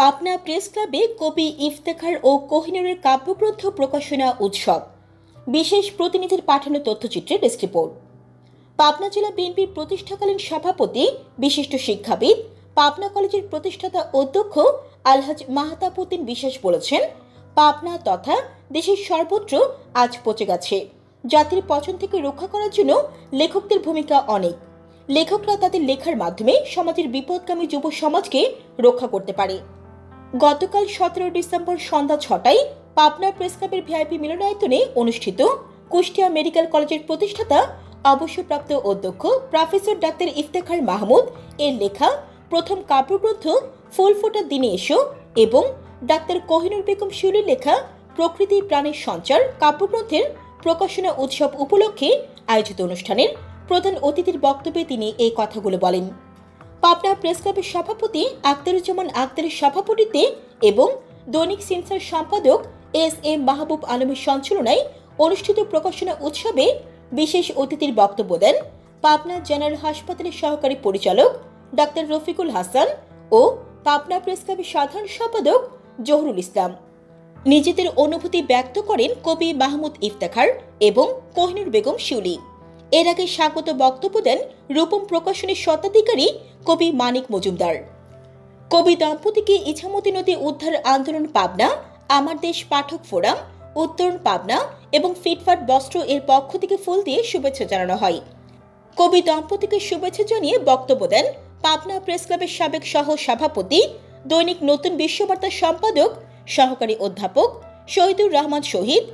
Pabna press ক্লাবে কবি ইফতেখার ও কোহিনুরের কাব্যগ্রন্থ প্রকাশনা উৎসব। বিশেষ প্রতিনিধির পাঠানো তথ্যচিত্রে ডেস্ক রিপোর্ট। পাবনা জেলা বিএনপির প্রতিষ্ঠাকালীন সভাপতি, বিশিষ্ট শিক্ষাবিদ, পাবনা কলেজের প্রতিষ্ঠাতা অধ্যক্ষ আলহাজ মাহতাবুদ্দিন বিশ্বাস বলেছেন, পাবনা তথা দেশের সর্বত্র আজ পচে গেছে। জাতির পচন থেকে রক্ষা করার জন্য লেখকদের ভূমিকা অনেক। লেখকরা তাদের লেখার মাধ্যমে সমাজের বিপদগামী যুব সমাজকে রক্ষা করতে পারে। গতকাল সতেরো ডিসেম্বর সন্ধ্যা ছটায় পাবনা প্রেস ক্লাবের ভিআইপি মিলনায়তনে অনুষ্ঠিত কুষ্টিয়া মেডিকেল কলেজের প্রতিষ্ঠাতা, অবসরপ্রাপ্ত অধ্যক্ষ প্রফেসর ডাক্তার ইফতেখার মাহমুদ, এর লেখা, প্রথম কাব্যগ্রন্থ ফুল ফোটার দিনে এসো এবং ডাক্তার কোহিনুর বেগম শিউলির লেখা, প্রকৃতি প্রাণীর সঞ্চার কাব্যগ্রন্থের প্রকাশনা উৎসব উপলক্ষে আয়োজিত অনুষ্ঠানের প্রধান অতিথির বক্তব্যে তিনি এই কথাগুলো বলেন। পাবনা প্রেস ক্লাবের সভাপতি আক্তারুজ্জামান আক্তারের সভাপতিত্বে এবং দৈনিক সেন্সার সম্পাদক এস এম মাহবুব আলমের সঞ্চালনায় অনুষ্ঠিত প্রকাশনা উৎসবে বিশেষ অতিথির বক্তব্য দেন পাবনা জেনারেল হাসপাতালের সহকারী পরিচালক ডাক্তার রফিকুল হাসান ও পাবনা প্রেস ক্লাবের সাধারণ সম্পাদক জহরুল ইসলাম। নিজেদের অনুভূতি ব্যক্ত করেন কবি মাহমুদ ইফতেখার এবং কোহিনুর বেগম শিউলি। এর আগে স্বাগত বক্তব্য দেন রূপম প্রকাশনের স্বত্বাধিকারী কবি মানিক মজুমদার। কবি দম্পতিকে ইছামতি নদী উদ্ধার আন্দোলন পাবনা, আমার দেশ পাঠক ফোরাম, উত্তরণ পাবনা এবং ফিটফাট বস্ত্র এর পক্ষ থেকে ফুল দিয়ে শুভেচ্ছা জানানো হয়। কবি দম্পতিকে শুভেচ্ছা জানিয়ে বক্তব্য দেন পাবনা প্রেস ক্লাবের সাবেক সহ সভাপতি দৈনিক নতুন বিশ্ববার্তা সম্পাদক, সহকারী অধ্যাপক শহীদুর রহমান শহীদ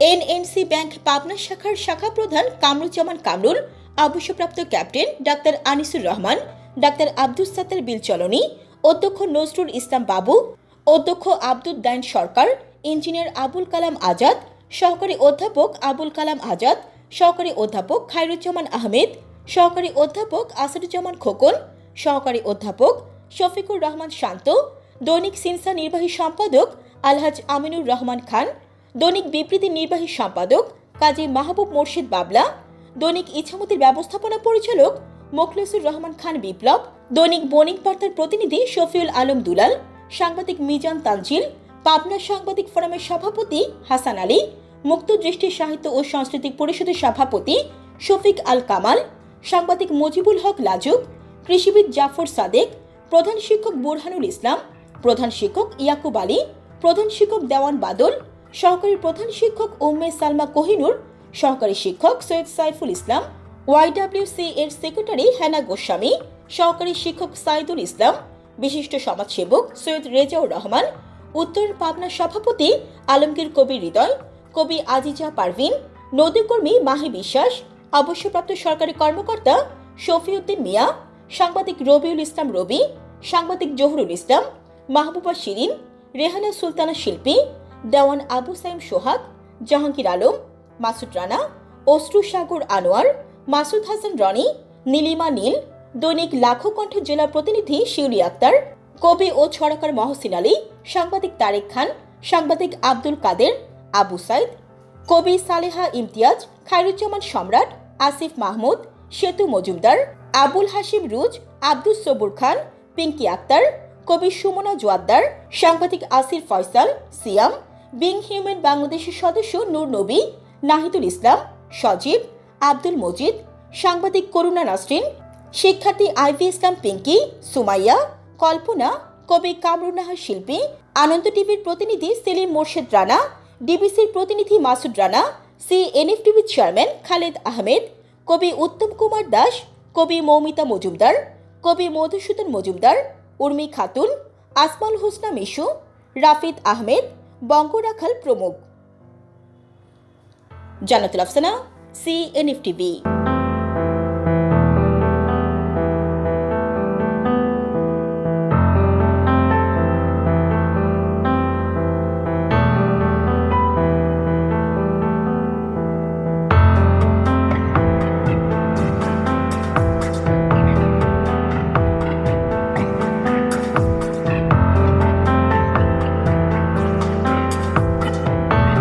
এনএনসি ব্যাংক পাবনা শাখার শাখা প্রধান কামরুজ্জামান কামরুল অবসরপ্রাপ্ত captain doctor Anisur Rahman, doctor Abdul Sattar বিল চলনী অধ্যক্ষ নজরুল ইসলাম বাবু, অধ্যক্ষ আব্দুল দাইন সরকার, ইঞ্জিনিয়ার আবুল কালাম আজাদ, সহকারী অধ্যাপক আবুল কালাম আজাদ, সহকারী অধ্যাপক খায়রুজ্জামান আহমেদ, সহকারী অধ্যাপক আসাদুজ্জামান খোকন, সহকারী অধ্যাপক শফিকুর রহমান শান্ত, দৈনিক সিনসা নির্বাহী সম্পাদক আলহাজ আমিনুর রহমান খান দৈনিক বিবৃতি নির্বাহী সম্পাদক কাজী মাহবুব মোর্শেদ বাবলা, দৈনিক ইছামতির ব্যবস্থাপনা পরিচালক মোখলেসুর রহমান খান বিপ্লব, দৈনিক বণিক বার্তার প্রতিনিধি শফিউল আলম দুলাল, সাংবাদিক মিজান তানজিল, পাবনা সাংবাদিক ফোরামের সভাপতি হাসান আলী, মুক্ত দৃষ্টি সাহিত্য ও সাংস্কৃতিক পরিষদের সভাপতি শফিক আল কামাল, সাংবাদিক মজিবুল হক লাজুক, কৃষিবিদ জাফর সাদেক, প্রধান শিক্ষক বুরহানুল ইসলাম, প্রধান শিক্ষক ইয়াকুব আলী, প্রধান শিক্ষক দেওয়ান বাদল সহকারী প্রধান শিক্ষক উম্মে সালমা কোহিনুর, সহকারী শিক্ষক সৈয়দ সাইফুল ইসলাম, ওয়াইডাব্লিউসি এর সেক্রেটারি হেনা গোস্বামী, সহকারী শিক্ষক সাইদুল ইসলাম, বিশিষ্ট সমাজসেবক সৈয়দ রেজাউর রহমান, উত্তর পাবনা সভাপতি আলমগীর কবির হৃদয়, কবি আজিজা পারভিন, নদীকর্মী মাহি বিশ্বাস, অবসরপ্রাপ্ত সরকারি কর্মকর্তা শফিউদ্দিন মিয়া, সাংবাদিক রবিউল ইসলাম রবি, সাংবাদিক জহুরুল ইসলাম, মাহবুবা শিরিন, রেহানা সুলতানা শিল্পী দেওয়ান আবু সাইম সোহাগ, জাহাঙ্গীর আলম, মাসুদ রানা, অশ্রু সাগর আনোয়ার, মাসুদ হাসান রনি, নীলিমা নীল, দৈনিক লাখো কণ্ঠের জেলা প্রতিনিধি শিউলি আক্তার, কবি ও ছড়াকার মহসিন আলী, সাংবাদিক তারেক খান, সাংবাদিক আব্দুল কাদের, আবু সাইদ, কবি সালেহা ইমতিয়াজ, খায়রুজ্জামান সম্রাট, আসিফ মাহমুদ, সেতু মজুমদার, আবুল হাশিম রুজ আব্দুল সবুর খান, পিঙ্কি আক্তার কবি সুমনা জোয়াদ্দার, সাংবাদিক আসির ফয়সাল, সিয়াম, বিং হিউম্যান বাংলাদেশের সদস্য নূর নবী, নাহিদুল ইসলাম, সজীব, আব্দুল মজিদ, সাংবাদিক করুণা নাসরিন, শিক্ষার্থী আইভি ইসলাম পিঙ্কি, সুমাইয়া, কল্পনা, কবি কামরুন্নাহার শিল্পী, আনন্দ টিভির প্রতিনিধি সেলিম মোর্শেদ রানা, ডিবিসির প্রতিনিধি মাসুদ রানা সি এনএফটিভির চেয়ারম্যান খালেদ আহমেদ, কবি উত্তম কুমার দাস, কবি মৌমিতা মজুমদার, কবি মধুসূদন মজুমদার উর্মি খাতুন আসমাল হোসনা মিশু রাফিদ আহমেদ বঙ্গরাখাল প্রমুখ। জানাতুল আফসানা সি এনএফটিভি